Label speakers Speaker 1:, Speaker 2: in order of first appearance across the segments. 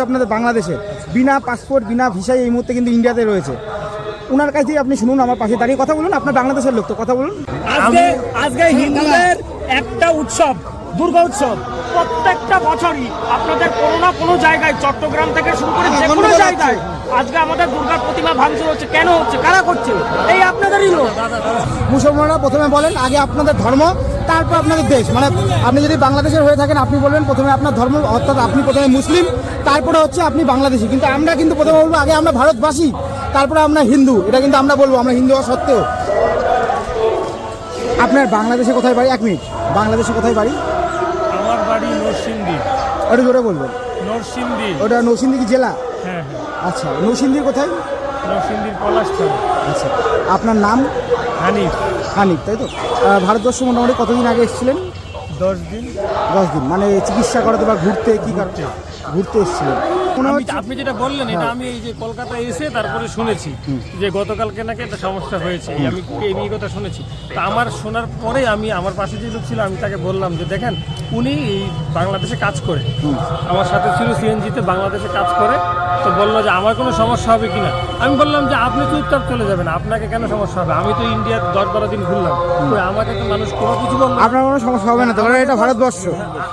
Speaker 1: কিন্তু আপনাদের বাংলাদেশে বিনা পাসপোর্ট বিনা ভিসায় এই মুহূর্তে কিন্তু ইন্ডিয়াতে রয়েছে। ওনার কাছেই আপনি শুনুন আমার পাশে দাঁড়িয়ে কথা বলুন আপনার বাংলাদেশের লোক তো কথা বলুন।
Speaker 2: আজকে আজকে হিন্দুদের একটা উৎসব দুর্গা উৎসব প্রত্যেকটা বছরই আপনাদের কোনো না কোনো জায়গায় চট্টগ্রাম থেকে শুরু করে যে কোনো জায়গায় আজকে আমাদের দুর্গার প্রতিমা ভাঙচুর হচ্ছে। কেন হচ্ছে? কারা করছে? এই আপনাদেরই লোক।
Speaker 1: মুসলমানরা প্রথমে বলেন আগে আপনাদের ধর্ম তারপর আপনাদের দেশ। মানে আপনি যদি বাংলাদেশের হয়ে থাকেন আপনি বলবেন প্রথমে আপনার ধর্ম অর্থাৎ আপনি প্রথমে মুসলিম তারপরে হচ্ছে আপনি বাংলাদেশি। কিন্তু আমরা কিন্তু প্রথমে বলব আগে আমরা ভারতবাসী তারপরে আমরা হিন্দু। এটা কিন্তু আমরা বলব আমরা হিন্দু হওয়া সত্ত্বেও। আপনার বাংলাদেশে কোথায় বাড়ি এক মিনিট। বাংলাদেশে কোথায় বাড়ি?
Speaker 2: আমার বাড়ি নরসিংদী।
Speaker 1: ওটা জোরে বলবেন।
Speaker 2: নরসিংদী।
Speaker 1: ওটা নৌসিন্দি জেলা?
Speaker 2: হ্যাঁ হ্যাঁ।
Speaker 1: আচ্ছা নৌসিন্দির কোথায়?
Speaker 2: নরসিংদীর পলাশচর
Speaker 1: আচ্ছা আপনার নাম?
Speaker 2: হানিফ।
Speaker 1: হানিফ তাই তো? আহ, ভারতবর্ষ মোটামুটি কতদিন আগে এসেছিলেন?
Speaker 2: দশ দিন।
Speaker 1: দশ দিন মানে চিকিৎসা করাতে বা ঘুরতে কী কারণে? ঘুরতে এসেছিলেন। মনে হচ্ছে
Speaker 2: আপনি যেটা বললেন এটা আমি এই যে কলকাতায় এসে তারপরে শুনেছি যে গতকালকে নাকি একটা সমস্যা হয়েছে। আমি এই নিয়ে কথা শুনেছি। তা আমার শোনার পরে আমি আমার পাশে যে লোক ছিল আমি তাকে বললাম যে দেখেন উনি এই বাংলাদেশে কাজ করে। আমার সাথে ছিল সিএনজিতে বাংলাদেশে কাজ করে। তো বলল যে আমার কোনো সমস্যা হবে কিনা আমি বললাম যে আপনি তো চুপচাপ চলে যাবেন আপনাকে কেন সমস্যা হবে? আমি তো ইন্ডিয়ার দশ বারো দিন ঘুরলাম। আমাকে তো মানুষ কোনো কিছু বলল।
Speaker 1: আপনার কোনো সমস্যা হবে না এটা ভারতবর্ষ।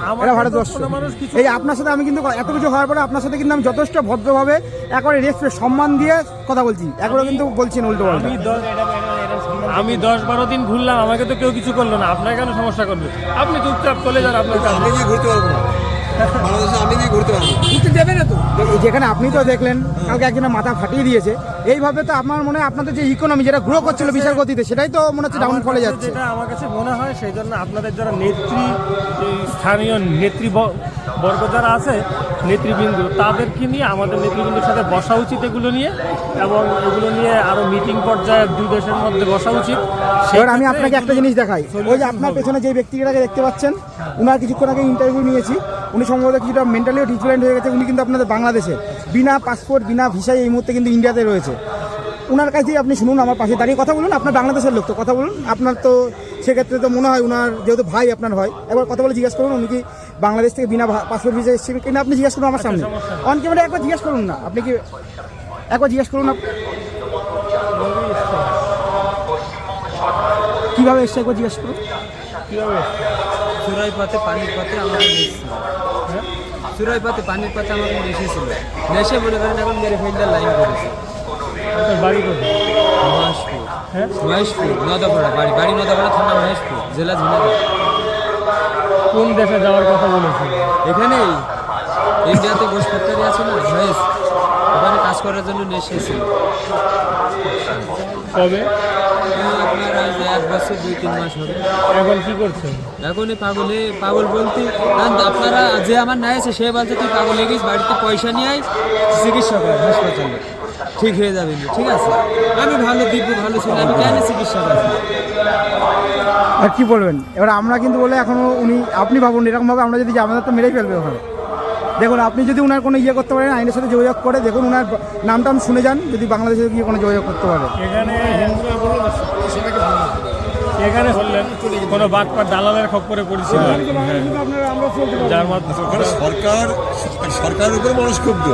Speaker 2: আমার
Speaker 1: এটা ভারতবর্ষ।
Speaker 2: মানুষ
Speaker 1: এই আপনার সাথে আমি কিন্তু এত কিছু হওয়ার পরে আপনার সাথে কিন্তু আমি যথেষ্ট ভদ্রভাবে একবারে রেসপেক্ট সম্মান দিয়ে কথা বলছি। একবারে কিন্তু বলছেন না উল্টো
Speaker 2: আমি দশ আমি দশ বারো দিন ঘুরলাম আমাকে তো কেউ কিছু করল না। আপনার কেন সমস্যা করবে আপনি চুপচাপ চলে যান আপনার
Speaker 3: ঘুরতে পারব না। বাংলাদেশে আমি গিয়ে ঘুরতে পারব। না।
Speaker 1: এই যেখানে আপনি তো দেখলেন কালকে একজনের মাথা ফাটিয়ে দিয়েছে। এইভাবে তো আমার মনে হয় আপনাদের যে ইকোনমি যেটা গ্রো করছিল বিশাল গতিতে সেটাই তো মনে হচ্ছে ডাউন ফলে যাচ্ছে।
Speaker 2: যেটা আমার কাছে মনে হয় সেই জন্য আপনাদের যারা নেত্রী স্থানীয় নেত্রী বর্গ যারা আছে নেতৃবৃন্দ তাদেরকে নিয়ে আমাদের নেতৃবৃন্দের সাথে বসা উচিত এগুলো নিয়ে এবং এগুলো নিয়ে আরও মিটিং পর্যায়ে দুই দেশের মধ্যে বসা উচিত।
Speaker 1: এবার আমি আপনাকে একটা জিনিস দেখাই। ওই যে আপনার। পেছনে যে ব্যক্তিটাকে দেখতে পাচ্ছেন উনার কিছুক্ষণ আগে ইন্টারভিউ নিয়েছি। উনি সম্ভবত কিছুটা মেন্টালিও ডিফারেন্ট হয়ে গেছে, উনি কিন্তু আপনাদের বাংলাদেশে। বিনা পাসপোর্ট বিনা ভিসায় এই মুহূর্তে কিন্তু ইন্ডিয়াতে রয়েছে। উনার কাছেই আপনি শুনুন, আমার পাশে দাঁড়িয়ে কথা বলুন, আপনার বাংলাদেশের লোক তো কথা বলুন। আপনার তো সেক্ষেত্রে তো মনে হয় ওনার যেহেতু ভাই আপনার হয়, একবার কথা বলে জিজ্ঞেস করুন, উনি কি বাংলাদেশ থেকে বিনা পাসপোর্ট ভিসা এসেছেন কিনা, আপনি জিজ্ঞেস করুন আমার সামনে। অন ক্যামেরা একবার জিজ্ঞেস করুন না, আপনি কি একবার জিজ্ঞেস করুন কীভাবে এসছে একবার জিজ্ঞেস করুন।
Speaker 2: কীভাবে
Speaker 4: চুরাই পাতে পানির পাতে আমাকে এসেছিল। চুরাই পাতে পানির পাতে আমাকে এসেছিল। নেশে মনে করেন এখন মেরে ফিল্ডার লাইন করেছে।
Speaker 2: আপনার বাড়ি কোথায়?
Speaker 4: মহেশপুর।
Speaker 2: হ্যাঁ?
Speaker 4: মহেশপুর নদাপাড়া বাড়ি বাড়ি নদাপাড়া থানা মহেশপুর জেলা ঝিনাইদহ।
Speaker 2: কোন দেশে যাওয়ার কথা বলেছেন?
Speaker 4: এখানেই। ইন্ডিয়াতে গোসপত্তারি আছে না মহেশ। ওখানে কাজ করার জন্য নেশে এসেছিল
Speaker 2: কবে?
Speaker 4: আপনার আজ এক বছর দুই তিন মাস হবে।
Speaker 2: এখন কি করছেন?
Speaker 4: এখনই পাগলে পাগল বলতে আপনারা যে আমার নাই আছে সে বলছে তুই পাগল গেছিস বাড়িতে পয়সা নিয়ে আয় চিকিৎসা কর হাসপাতালে। ঠিক হয়ে যাবে ঠিক আছে। আমি ভালো দিব্য ভালো ছিল আমি কেন চিকিৎসা করব?
Speaker 1: আর কি বলবেন? এবার আমরা কিন্তু বলে এখনও উনি আপনি ভাবুন এরকমভাবে আমরা যদি যাই, আমাদের তো মেরেই ফেলবে ওখানে। দেখুন আপনি যদি ওনার কোনো ইয়ে করতে পারেন আইনের সাথে যোগাযোগ করে দেখুন ওনার নামটা আমি শুনে যান যদি বাংলাদেশে গিয়ে কোনো যোগাযোগ করতে পারে।
Speaker 2: এখানে এখানে বললেন কোনো বাটপার দালালের খপ্পরে পড়েছিল। যার মাধ্যমে
Speaker 3: সরকার সরকারের উপরে মানুষ ক্ষুব্ধ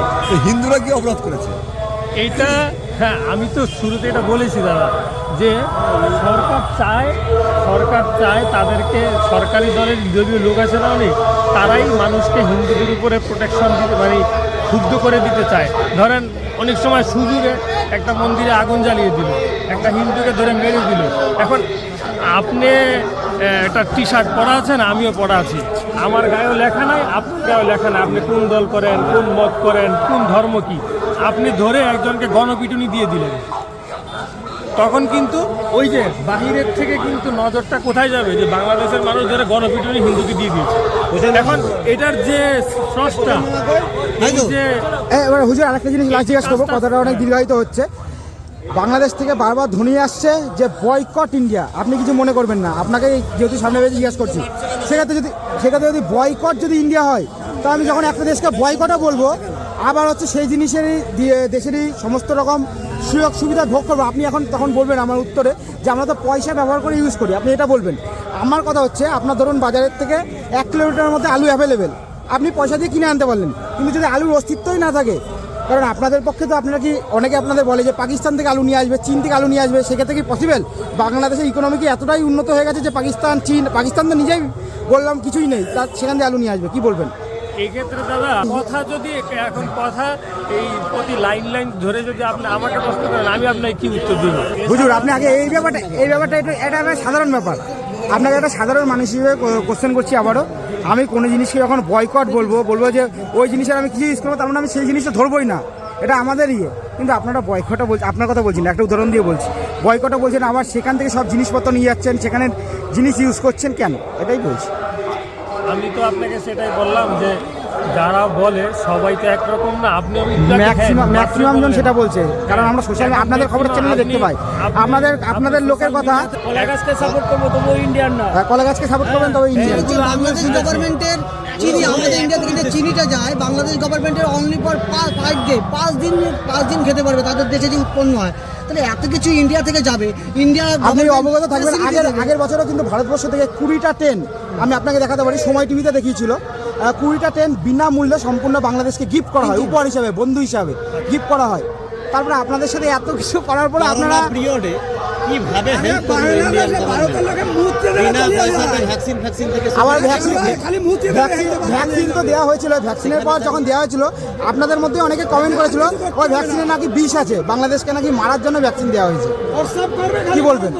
Speaker 3: হিন্দুরা কি অপরাধ করেছে?
Speaker 2: এইটা হ্যাঁ আমি তো শুরুতে এটা বলেছি দাদা যে সরকার চায় সরকার চায় তাদেরকে সরকারি দলের যদিও লোক আছে না অনেক? তারাই মানুষকে হিন্দুদের উপরে প্রোটেকশন দিতে মানে শুদ্ধ করে দিতে চায়। ধরেন, অনেক সময় সুযোগে একটা মন্দিরে আগুন জ্বালিয়ে দিল, একটা হিন্দুকে ধরে মেরে দিল। এখন আপনি একটা টি শার্ট পরা আছেন, আমিও পরা আছি। আমার গায়েও লেখা নাই, আপনার গায়েও লেখা নাই। আপনি কোন দল করেন, কোন মত করেন, কোন ধর্ম কি? আপনি ধরে একজনকে গণপিটুনি দিয়ে দিলেন। তখন কিন্তু ওই যে বাহিরের থেকে কিন্তু নজরটা কোথায় যাবে? যে বাংলাদেশের মানুষ ধরে গণপিটুনি হিন্দুকে দিয়ে দিয়েছে। এখন এটার যে স্রষ্টা যে
Speaker 1: এবার হুজুর আরেকটা জিনিস লাস্ট জিজ্ঞাসা করব কথাটা অনেক দীর্ঘায়িত হচ্ছে। বাংলাদেশ থেকে বারবার ধ্বনি আসছে যে বয়কট ইন্ডিয়া আপনি কিছু মনে করবেন না। আপনাকে যেহেতু সামনে বেশি জিজ্ঞাসা করছি সেক্ষেত্রে যদি সেক্ষেত্রে যদি বয়কট যদি ইন্ডিয়া হয় তা আমি যখন একটা দেশকে বয়কটও বলব আবার হচ্ছে সেই জিনিসেরই দিয়ে- দেশেরই সমস্ত রকম সুযোগ সুবিধা ভোগ করব। আপনি এখন তখন বলবেন আমার উত্তরে যে আমরা তো পয়সা ব্যবহার করে ইউজ করি। আপনি এটা বলবেন। আমার কথা হচ্ছে, আপনার ধরুন বাজারের থেকে এক কিলোমিটারের মধ্যে আলু অ্যাভেলেবেল আপনি পয়সা দিয়ে কিনে আনতে পারলেন। কিন্তু যদি আলুর অস্তিত্বই না থাকে, কারণ আপনাদের পক্ষে তো আপনারা কি, অনেকে আপনাদের বলে যে পাকিস্তান থেকে আলু নিয়ে আসবে, চীন থেকে আলু নিয়ে আসবে, সেক্ষেত্রে কি পসিবল বাংলাদেশের ইকোনমি কি এতটাই উন্নত হয়ে গেছে যে পাকিস্তান, চীন, পাকিস্তান তো নিজেই বললাম কিছুই নেই তার সেখান থেকে আলু নিয়ে আসবে, কি বলবেন?
Speaker 2: এই ক্ষেত্রে দাদা কথা যদি এখন কথা এই প্রতি লাইন লাইন ধরে যদি আপনি আমাকে প্রশ্ন করেন আমি আপনাকে কি উত্তর দিব?
Speaker 1: বুঝুন আপনি আগে এই ব্যাপারটা এই ব্যাপারটা একটু এটা সাধারণ ব্যাপার। আপনাকে একটা সাধারণ মানুষ হিসেবে কোশ্চেন করছি আবারও। আমি কোনো জিনিসকে যখন বয়কট বলব বলব যে ওই জিনিসের আমি কিছু ইউজ করব তার মানে আমি সেই জিনিসটা ধরবোই না। এটা আমাদের ইয়ে। কিন্তু আপনারা বয়কটটা বলছেন আপনার কথা বলছেন না, একটা উদাহরণ দিয়ে বলছি। বয়কটটা বলছেন আবার সেখান থেকে সব জিনিসপত্র নিয়ে যাচ্ছেন সেখানে জিনিস ইউজ করছেন কেন? এটাই বলছি।
Speaker 2: আমি তো আপনাকে সেটাই বললাম যে যারা বলে সবাই তো একরকম না। আপনি
Speaker 1: ম্যাক্সিমাম ম্যাক্সিমাম জন সেটা বলছে। কারণ আমরা সোশ্যাল আপনাদের খবরের চ্যানেলে দেখতে পাই। আপনাদের আপনাদের লোকের কথা
Speaker 2: কলাগাছকে সাপোর্ট করব তবু ইন্ডিয়ান না।
Speaker 1: কলা গাছকে সাপোর্ট করবেন তবে
Speaker 5: ইন্ডিয়ান বাংলাদেশ গভর্নমেন্টের চিনি আমাদের ইন্ডিয়া থেকে যে চিনিটা যায় বাংলাদেশ গভর্নমেন্টের অনলি ফর ফাইভ ডে পাঁচ দিন পাঁচ দিন খেতে পারবে তাদের দেশে যে উৎপন্ন হয়। তাহলে এত কিছু ইন্ডিয়া থেকে যাবে। ইন্ডিয়া
Speaker 1: আপনি অবগত থাকবেন আগের আগের বছরও কিন্তু ভারতবর্ষ থেকে কুড়িটা ট্রেন আমি আপনাকে দেখাতে পারি সময় টিভিতে দেখিয়েছিল। কুড়িটা ট্রেন বিনামূল্যে সম্পূর্ণ বাংলাদেশকে গিফট করা হয় উপহার হিসাবে বন্ধু হিসাবে গিফট করা হয়। তারপরে আপনাদের সাথে এত কিছু করার পরে আপনারা
Speaker 6: পিরিয়ডে কীভাবে হেল্প করবে ইন্ডিয়ান বিনা পয়সাতে ভ্যাকসিন ভ্যাকসিন থেকে
Speaker 1: আবার ভ্যাকসিন ভ্যাকসিন ভ্যাকসিন তো দেওয়া হয়েছিল ভ্যাকসিনের পর যখন দেওয়া হয়েছিল আপনাদের মধ্যে অনেকে কমেন্ট করেছিল ওই ভ্যাকসিনে নাকি বিষ আছে বাংলাদেশকে নাকি মারার জন্য ভ্যাকসিন দেওয়া হয়েছে। কি বলবেন?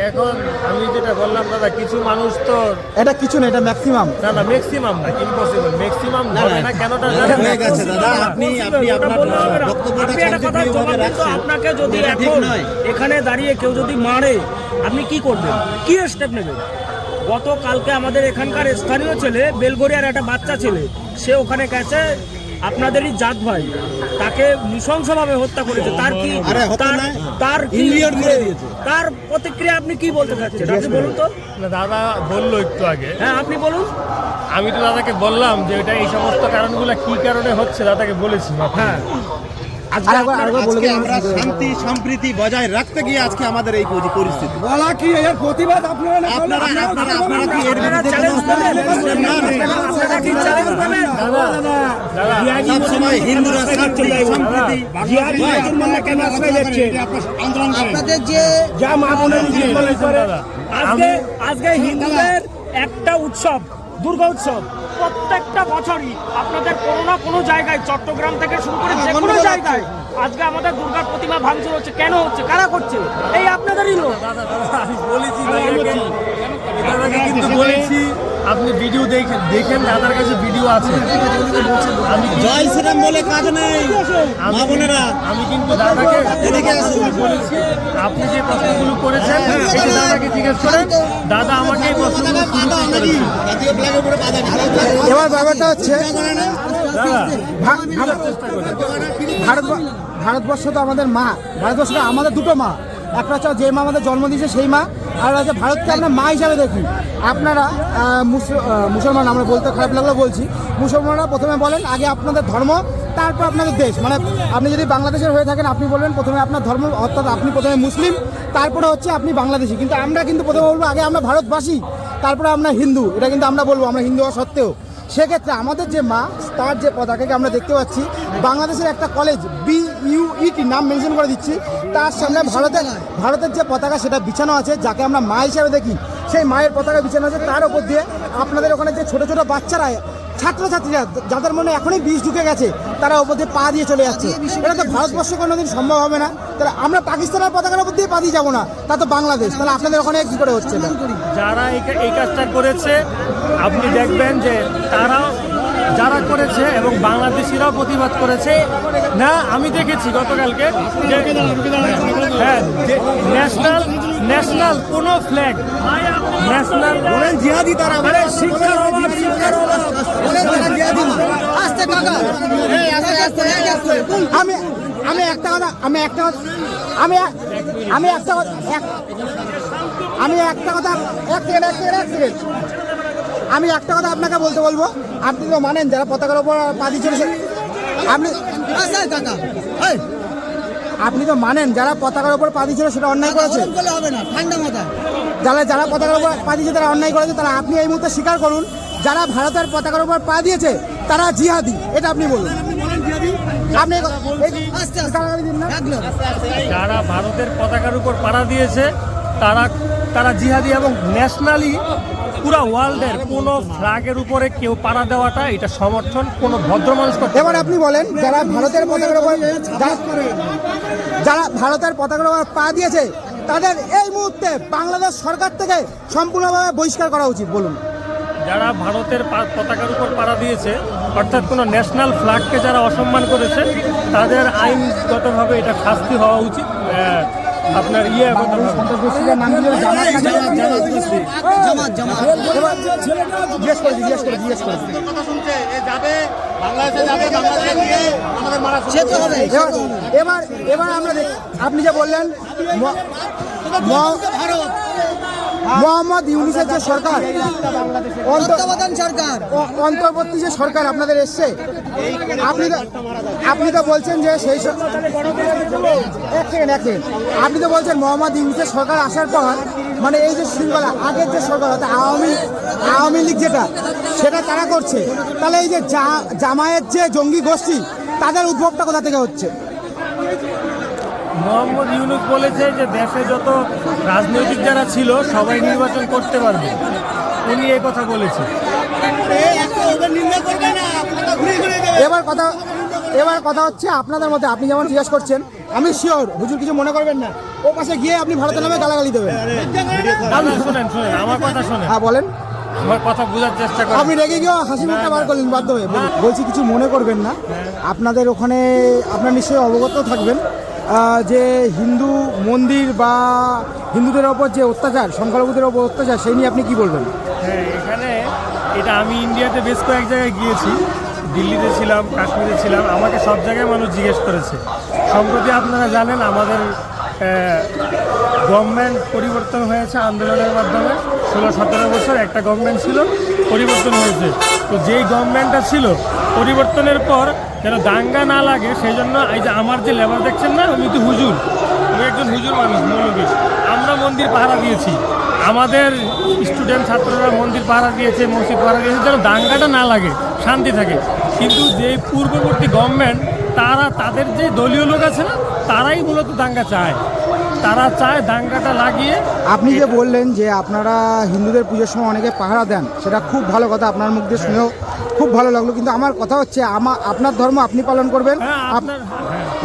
Speaker 2: এখন আমি যেটা বললাম দাদা কিছু মানুষ তো
Speaker 1: এটা কিছু না এটা ম্যাক্সিমাম
Speaker 2: না না ম্যাক্সিমাম না ইম্পসিবল ম্যাক্সিমাম ধরে না কেনটা জানেন?
Speaker 6: হয়ে গেছে দাদা আপনি আপনি আপনার বক্তব্যটা শান্তিপ্রিয়ভাবে রাখছেন।
Speaker 7: আপনাকে যদি এখন এখানে দাঁড়িয়ে কেউ যদি মারে আপনি কি করবেন? কি স্টেপ নেবেন? গতকালকে আমাদের এখানকার স্থানীয় ছেলে বেলগড়িয়ার একটা বাচ্চা ছেলে সে ওখানে গেছে আপনাদেরই জাত ভাই। তাকে নৃশংসভাবে হত্যা করেছে। তার কি
Speaker 6: হত্যা
Speaker 7: তার তার কি
Speaker 6: ইনজিওর করে দিয়েছে।
Speaker 7: তার প্রতিক্রিয়া আপনি কি বলতে চাচ্ছেন? আপনি বলুন তো।
Speaker 2: দাদা বলল একটু আগে।
Speaker 7: হ্যাঁ আপনি বলুন।
Speaker 2: আমি তো দাদাকে বললাম যে এটা এই সমস্ত কারণগুলো কি কারণে হচ্ছে দাদাকে বলেছি। হ্যাঁ।
Speaker 6: আজকে আমরা শান্তি সম্প্রীতি বজায় রাখতে গিয়ে আজকে আমাদের এই পরিস্থিতি।
Speaker 1: বলা কি এর প্রতিবাদ আপনারা
Speaker 6: আপনারা আপনারা আপনারা কি এর বিরুদ্ধে
Speaker 7: চ্যালেঞ্জ
Speaker 6: কোনো
Speaker 7: দেবেন
Speaker 6: না, না,
Speaker 7: আপনারা কি চ্যালেঞ্জ দেবেন
Speaker 6: সব সময় হিন্দুরা শান্তি সম্প্রীতি
Speaker 5: আপনাদের যে
Speaker 7: আজকে আজকে হিন্দুদের একটা উৎসব দুর্গা উৎসব। প্রত্যেকটা বছরই আপনাদের কোনো না কোনো জায়গায় চট্টগ্রাম থেকে শুরু করে যে কোনো জায়গায় আজকে আমাদের দুর্গার প্রতিমা ভাঙচুর হচ্ছে। কেন হচ্ছে? কারা করছে? এই আপনাদেরই লোক।
Speaker 2: দাদা দাদা আমি বলেছি কিন্তু বলেছি। আপনি ভিডিও দেখেন দেখেন দাদার কাছে ভিডিও আছে আমি
Speaker 6: জয় শ্রীরাম বলে কাজ নেই মা বোনেরা
Speaker 2: আমি কিন্তু দাদাকে। বলেছি আপনি যে প্রশ্নগুলো করেছেন এই দাদাকে জিজ্ঞেস করেন দাদা আমাকে এই প্রশ্নগুলো শুরুতেই করেছে
Speaker 6: জাতীয় ফ্ল্যাগের উপরে বাধা নেই।
Speaker 1: এবার ব্যাপারটা হচ্ছে ভারত- ভারতবর্ষ তো আমাদের মা ভারতবর্ষ আমাদের দুটো মা একটা হচ্ছে যে মা আমাদের জন্ম দিয়েছে সেই মা আর হচ্ছে ভারতকে আমরা মা হিসাবে দেখি। আপনারা মুসলমান, আমরা বলতে খারাপ লাগল বলছি। মুসলমানরা প্রথমে বলেন, আগে আপনাদের ধর্ম, তারপর আপনাদের দেশ। মানে আপনি যদি বাংলাদেশের হয়ে থাকেন, আপনি বলবেন, প্রথমে আপনার ধর্ম, অর্থাৎ আপনি প্রথমে মুসলিম, তারপরে হচ্ছে আপনি বাংলাদেশি। কিন্তু আমরা কিন্তু প্রথমে বলব, আগে আমরা ভারতবাসী, তারপরে আমরা হিন্দু। এটা কিন্তু আমরা বলব, আমরা হিন্দু হওয়া সত্ত্বেও। সেক্ষেত্রে আমাদের যে মা, তার যে পতাকাকে আমরা দেখতে পাচ্ছি, বাংলাদেশের একটা কলেজ বি ইউইটি নাম মেনশন করে দিচ্ছি। তার সামনে ভারতের ভারতের যে পতাকা, সেটা বিছানো আছে, যাকে আমরা মা হিসাবে দেখি। সেই মায়ের পতাকা বিছানো আছে, তার উপর দিয়ে আপনাদের ওখানে যে ছোটো ছোটো বাচ্চারা ছাত্রছাত্রীরা যাদের মনে এখনই বিষ ঢুকে গেছে তারা ওপর দিয়ে পা দিয়ে চলে যাচ্ছে। এটা তো ভারতবর্ষে কোনোদিন সম্ভব হবে না। তাহলে আমরা পাকিস্তানের পতাকার উপর দিয়ে পা দিয়ে যাব না তা তো বাংলাদেশ। তাহলে আপনাদের ওখানে কি করে হচ্ছে? না
Speaker 2: যারা এই এই কাজটা করেছে আপনি দেখবেন যে তারা যারা করেছে এবং বাংলাদেশিরাও প্রতিবাদ করেছে। না আমি দেখেছি গতকালকে হ্যাঁ ন্যাশনাল ন্যাশনাল কোনো ফ্ল্যাগ ন্যাশনাল
Speaker 6: জিহাদি
Speaker 1: আমি আমি একটা কথা আমি একটা কথা আমি আমি একটা আমি একটা কথা এক সেকেন্ড এক সেকেন্ড এক সেকেন্ড আমি একটা কথা আপনাকে বলতে বলব। আপনি তো মানেন যারা পতাকার ওপর পা দিয়ে চলেছে। আপনি আপনি তো মানেন যারা পতাকার ওপর পা দিয়েছিল সেটা অন্যায় করেছে।
Speaker 5: হবে না ঠান্ডা মাথা
Speaker 1: যারা যারা পতাকার উপর পা দিয়েছে তারা অন্যায় করেছে তারা আপনি এই মুহূর্তে স্বীকার করুন যারা ভারতের পতাকার উপর পা দিয়েছে তারা জিহাদি এটা আপনি বলুন। আপনি এই-
Speaker 5: আস্তে আস্তে।
Speaker 1: গালাগালি দিন না।
Speaker 5: একদম।
Speaker 2: যারা ভারতের পতাকার উপর পাড়া দিয়েছে তারা তারা জিহাদি এবং ন্যাশনালি পুরো ওয়ার্ল্ডের কোনো ফ্ল্যাগের উপরে কেউ পাড়া দেওয়াটা এটা সমর্থন কোনো ভদ্র মানুষ করতে
Speaker 1: এবার আপনি বলেন যারা ভারতের পতাকার উপর যারা- যারা ভারতের পতাকার উপর পা দিয়েছে তাদের এই মুহূর্তে বাংলাদেশ সরকার থেকে সম্পূর্ণভাবে বহিষ্কার করা উচিত বলুন।
Speaker 2: যারা ভারতের পতাকার উপর পাড়া দিয়েছে অর্থাৎ কোনো ন্যাশনাল ফ্ল্যাগকে যারা অসম্মান করেছে তাদের আইনগতভাবে এটা শাস্তি হওয়া উচিত আপনার ইয়ে
Speaker 1: এবার এবার আমরা আপনি যে বললেন মোহাম্মদ ইউনিসের যে সরকার অন্ত-
Speaker 5: সরকার।
Speaker 1: অন্তর্বর্তী যে সরকার আপনাদের এসছে আপনি তো আপনি তো বলছেন যে সেই এক সেকেন্ড এক সেকেন্ড। আপনি তো বলছেন মোহাম্মদ ইউনিসের সরকার আসার পর মানে এই যে শৃঙ্খলা আগের যে সরকার অর্থাৎ আওয়ামী আওয়ামী লীগ যেটা সেটা তারা করছে। তাহলে এই যে জা- জামায়াত যে জঙ্গি গোষ্ঠী তাদের উদ্ভবটা কোথা থেকে হচ্ছে?
Speaker 2: মোহাম্মদ ইউনুস বলেছে যে দেশে যত রাজনৈতিক যারা ছিল সবাই নির্বাচন করতে পারবে। উনি এই কথা বলেছে।
Speaker 1: এবার কথা এবার কথা হচ্ছে আপনাদের মধ্যে আপনি যেমন জিজ্ঞেস করছেন আমি শিওর হুজুর কিছু মনে করবেন না। ও পাশে গিয়ে আপনি ভারতের নামে গালাগালি দেবেন।
Speaker 2: শোনেন শোনেন আমার কথা শোনেন।
Speaker 1: হ্যাঁ বলেন।
Speaker 2: আমার কথা বোঝার চেষ্টা করেন।
Speaker 1: আপনি রেগে গিয়ে হাসি মুখটা বার করলেন বাধ্য হয়ে। বলছি কিছু মনে করবেন না। আপনাদের ওখানে আপনার নিশ্চয়ই অবগত থাকবেন। যে হিন্দু মন্দির বা হিন্দুদের ওপর যে অত্যাচার, সংখ্যালঘুদের ওপর অত্যাচার, সেই নিয়ে আপনি কি বলবেন?
Speaker 2: হ্যাঁ এখানে এটা আমি ইন্ডিয়াতে বেশ কয়েক জায়গায় গিয়েছি। দিল্লিতে ছিলাম, কাশ্মীরে ছিলাম। আমাকে সব জায়গায় মানুষ জিজ্ঞেস করেছে। সম্প্রতি আপনারা জানেন, আমাদের গভর্নমেন্ট পরিবর্তন হয়েছে আন্দোলনের মাধ্যমে। ষোলো, সতেরো বছর একটা গভর্নমেন্ট ছিল, পরিবর্তন হয়েছে। তো যেই গভর্নমেন্টটা ছিল, পরিবর্তনের পর যেন দাঙ্গা না লাগে সেই জন্য এই যে আমার যে লেবার দেখছেন না, আমি তো হুজুর। আমি একজন হুজুর মানুষ, মৌলবী। আমরা মন্দির পাহারা দিয়েছি। আমাদের স্টুডেন্ট ছাত্ররা মন্দির পাহারা দিয়েছে, মসজিদ পাহারা দিয়েছে, যেন দাঙ্গাটা না লাগে, শান্তি থাকে। কিন্তু যে পূর্ববর্তী গভর্নমেন্ট তারা তাদের যে দলীয় লোক আছে না তারাই মূলত দাঙ্গা চায়। তারা চায় দাঙ্গাটা লাগিয়ে
Speaker 1: আপনি যে বললেন যে আপনারা হিন্দুদের পুজোর সময় অনেকে পাহারা দেন সেটা খুব ভালো কথা আপনার মুখ দিয়ে শুনেও খুব ভালো লাগল। কিন্তু আমার কথা হচ্ছে আমার আপনার ধর্ম আপনি পালন করবেন।
Speaker 2: হ্যাঁ আপনার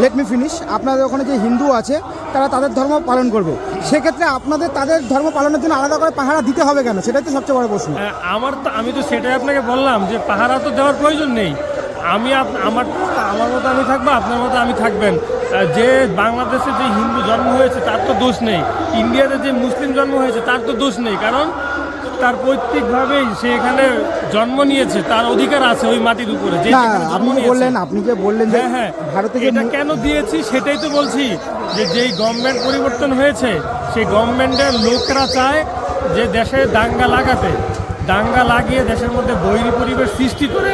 Speaker 1: লেট মি ফিনিশ আপনাদের ওখানে যে হিন্দু আছে তারা তাদের ধর্ম পালন করবে। সেক্ষেত্রে আপনাদের তাদের ধর্ম পালনের জন্য আলাদা করে পাহারা দিতে হবে কেন? সেটাই তো সবচেয়ে বড় প্রশ্ন।
Speaker 2: হ্যাঁ, আমার তো আমি তো সেটাই আপনাকে বললাম যে পাহারা তো দেওয়ার প্রয়োজন নেই। আমি আমার আমার মতো আমি থাকব আপনার মতো আমি থাকবেন। যে বাংলাদেশে যে হিন্দু জন্ম হয়েছে তার তো দোষ নেই। ইন্ডিয়াতে যে মুসলিম জন্ম হয়েছে তার তো দোষ নেই। কারণ তার পৈতৃকভাবেই সে এখানে জন্ম নিয়েছে তার অধিকার আছে ওই মাটির উপরে। যে
Speaker 1: আপনি বললেন আপনি যে বললেন যে
Speaker 2: হ্যাঁ হ্যাঁ।
Speaker 1: ভারতে
Speaker 2: এটা কেন দিয়েছি সেটাই তো বলছি যে যেই গভর্নমেন্ট পরিবর্তন হয়েছে সেই গভর্নমেন্টের লোকরা চায় যে দেশে দাঙ্গা লাগাতে। দাঙ্গা লাগিয়ে দেশের মধ্যে বৈরী পরিবেশ সৃষ্টি করে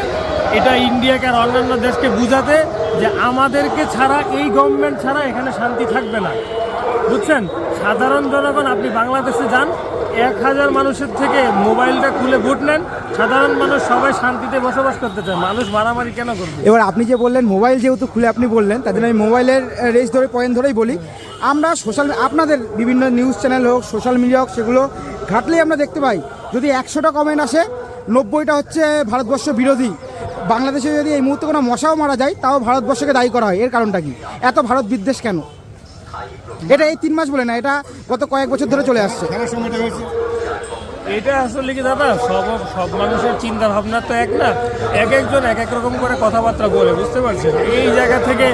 Speaker 2: এটা ইন্ডিয়াকে আর অন্যান্য দেশকে বুঝাতে যে আমাদেরকে ছাড়া, এই গভর্নমেন্ট ছাড়া এখানে শান্তি থাকবে না। বুঝছেন? সাধারণ জনগণ, আপনি বাংলাদেশে যান, এক হাজার মানুষের থেকে মোবাইলটা খুলে ভোট নেন, সাধারণ মানুষ সবাই শান্তিতে বসবাস করতে চায়। মানুষ মারামারি কেন করবে?
Speaker 1: এবার আপনি যে বললেন, মোবাইল যেহেতু খুলে আপনি বললেন জন্য আমি মোবাইলের রেস ধরে পয়েন্ট ধরেই বলি। আমরা সোশ্যাল আপনাদের বিভিন্ন নিউজ চ্যানেল হোক সোশ্যাল মিডিয়া হোক, সেগুলো ঘাটলেই আমরা দেখতে পাই। যদি একশোটা কমেন্ট আসে, নব্বইটা হচ্ছে ভারতবর্ষ বিরোধী। বাংলাদেশে যদি এই মুহূর্তে কোনো মশাও মারা যায় তাও ভারতবর্ষকে দায়ী করা হয়। এর কারণটা কি? এত ভারত বিদ্বেষ কেন? এটা এই তিন মাস বলে না এটা গত কয়েক বছর ধরে চলে আসছে।
Speaker 2: এটা আসলে কি দাদা সব সব মানুষের চিন্তা ভাবনা তো এক না। এক একজন এক এক রকম করে কথাবার্তা বলে বুঝতে পারছেন? এই জায়গা থেকে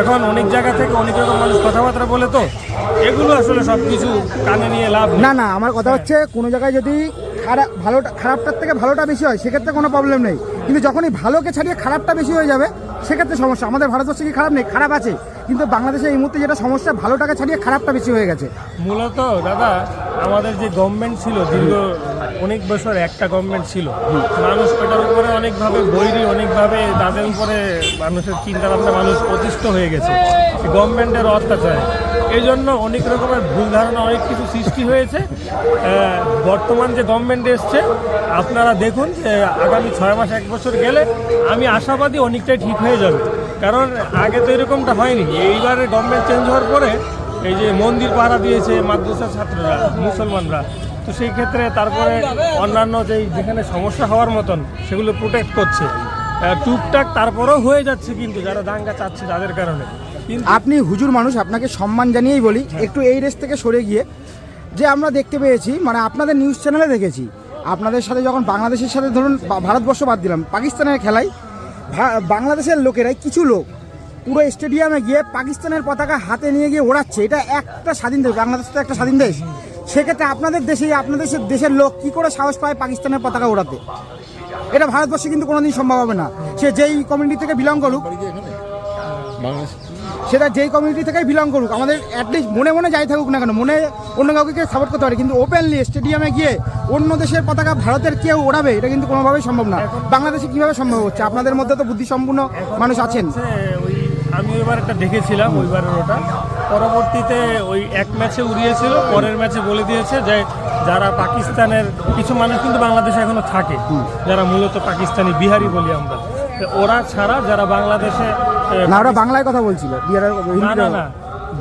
Speaker 2: এখন অনেক জায়গা থেকে অনেক রকম মানুষ কথাবার্তা বলে তো। এগুলো আসলে সব কিছু কানে নিয়ে লাভ
Speaker 1: না না আমার কথা হচ্ছে কোনো জায়গায় যদি খারাপ, ভালোটা, খারাপটার থেকে ভালোটা বেশি হয়, সেক্ষেত্রে কোনো প্রবলেম নেই। কিন্তু যখনই ভালোকে ছাড়িয়ে খারাপটা বেশি হয়ে যাবে, সেক্ষেত্রে সমস্যা। আমাদের ভারতবর্ষে কি খারাপ নেই? খারাপ আছে। কিন্তু বাংলাদেশে এই মুহূর্তে যেটা সমস্যা, ভালোটাকে ছাড়িয়ে খারাপটা বেশি হয়ে গেছে।
Speaker 2: মূলত দাদা, আমাদের যে গভর্নমেন্ট ছিল দীর্ঘ অনেক বছর একটা গভর্নমেন্ট ছিল। মানুষ ওটার উপরে অনেকভাবে বৈরী, অনেকভাবে তাদের উপরে মানুষের চিন্তা ভাবনা মানুষ প্রতিষ্ঠ হয়ে গেছে। গভর্নমেন্টের অত্যাচারে। এই জন্য অনেক রকমের ভুল ধারণা, অনেক কিছু সৃষ্টি হয়েছে। বর্তমান যে গভর্নমেন্ট এসছে, আপনারা দেখুন যে আগামী ছয় মাস, এক বছর গেলে আমি আশাবাদী অনেকটাই ঠিক হয়ে যাবে। কারণ আগে তো এরকমটা হয়নি। এইবারে গভর্নমেন্ট চেঞ্জ হওয়ার পরে এই যে মন্দির পাহারা দিয়েছে মাদ্রাসার ছাত্ররা, মুসলমানরা তো সেই ক্ষেত্রে তারপরে অন্যান্য যে যেখানে সমস্যা হওয়ার মতন সেগুলো প্রোটেক্ট করছে। টুকটাক তারপরেও হয়ে যাচ্ছে কিন্তু যারা দাঙ্গা চাচ্ছে তাদের কারণে।
Speaker 1: আপনি হুজুর মানুষ আপনাকে সম্মান জানিয়েই বলি একটু এই রেস থেকে সরে গিয়ে যে আমরা দেখতে পেয়েছি মানে আপনাদের নিউজ চ্যানেলে দেখেছি আপনাদের সাথে যখন বাংলাদেশের সাথে ধরুন ভারতবর্ষ বাদ দিলাম পাকিস্তানের খেলায় বাংলাদেশের লোকেরাই কিছু লোক পুরো স্টেডিয়ামে গিয়ে পাকিস্তানের পতাকা হাতে নিয়ে গিয়ে ওড়াচ্ছে এটা একটা স্বাধীন দেশ বাংলাদেশ তো একটা স্বাধীন দেশ। সেক্ষেত্রে আপনাদের দেশে আপনাদের দেশের দেশের লোক কি করে সাহস পায় পাকিস্তানের পতাকা ওড়াতে? এটা ভারতবর্ষে কিন্তু কোনোদিন সম্ভব হবে না। সে যেই কমিউনিটি থেকে বিলং করুক সেটা যেই কমিউনিটি থেকেই বিলং করুক আমাদের অ্যাটলিস্ট মনে মনে যাই থাকুক না কেন মনে অন্য কাউকে সাপোর্ট করতে পারে কিন্তু ওপেনলি স্টেডিয়ামে গিয়ে অন্য দেশের পতাকা ভারতের কেউ ওড়াবে এটা কিন্তু কোনোভাবেই সম্ভব না। বাংলাদেশে কীভাবে সম্ভব হচ্ছে? আপনাদের মধ্যে তো বুদ্ধিসম্পন্ন মানুষ আছেন।
Speaker 2: ওই আমি ওইবার একটা দেখেছিলাম ওইবারের ওটা। পরবর্তীতে ওই এক ম্যাচে উড়িয়েছিল পরের ম্যাচে বলে দিয়েছে যে যারা পাকিস্তানের কিছু মানুষ কিন্তু বাংলাদেশে এখনও থাকে যারা মূলত পাকিস্তানি বিহারি বলি আমরা। ওরা ছাড়া যারা বাংলাদেশে
Speaker 1: না ওরা বাংলায় কথা বলছিল
Speaker 2: না না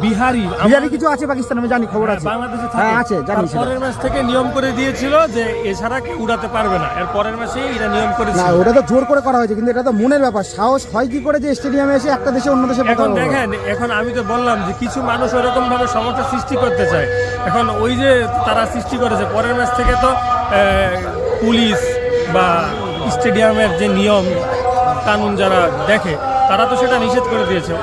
Speaker 2: বিহারি
Speaker 1: বিহারি কিছু আছে পাকিস্তানে আমি জানি খবর আছে।
Speaker 2: বাংলাদেশে
Speaker 1: হ্যাঁ আছে জানি।
Speaker 2: পরের ম্যাচ থেকে নিয়ম করে দিয়েছিল যে এছাড়া কেউ উড়াতে পারবে না। এর পরের ম্যাচে এরা নিয়ম
Speaker 1: না ওটা তো জোর করে করা হয়েছে কিন্তু এটা তো মনের ব্যাপার। সাহস হয় কি করে যে স্টেডিয়ামে এসে একটা দেশে অন্য দেশে
Speaker 2: এখন দেখেন এখন আমি তো বললাম যে কিছু মানুষ ওরকম ভাবে সমস্যা সৃষ্টি করতে চায়। এখন ওই যে তারা সৃষ্টি করেছে পরের ম্যাচ থেকে তো পুলিশ বা স্টেডিয়ামের যে নিয়ম কানুন যারা দেখে তারা তো সেটা নিষেধ করে দিয়েছে।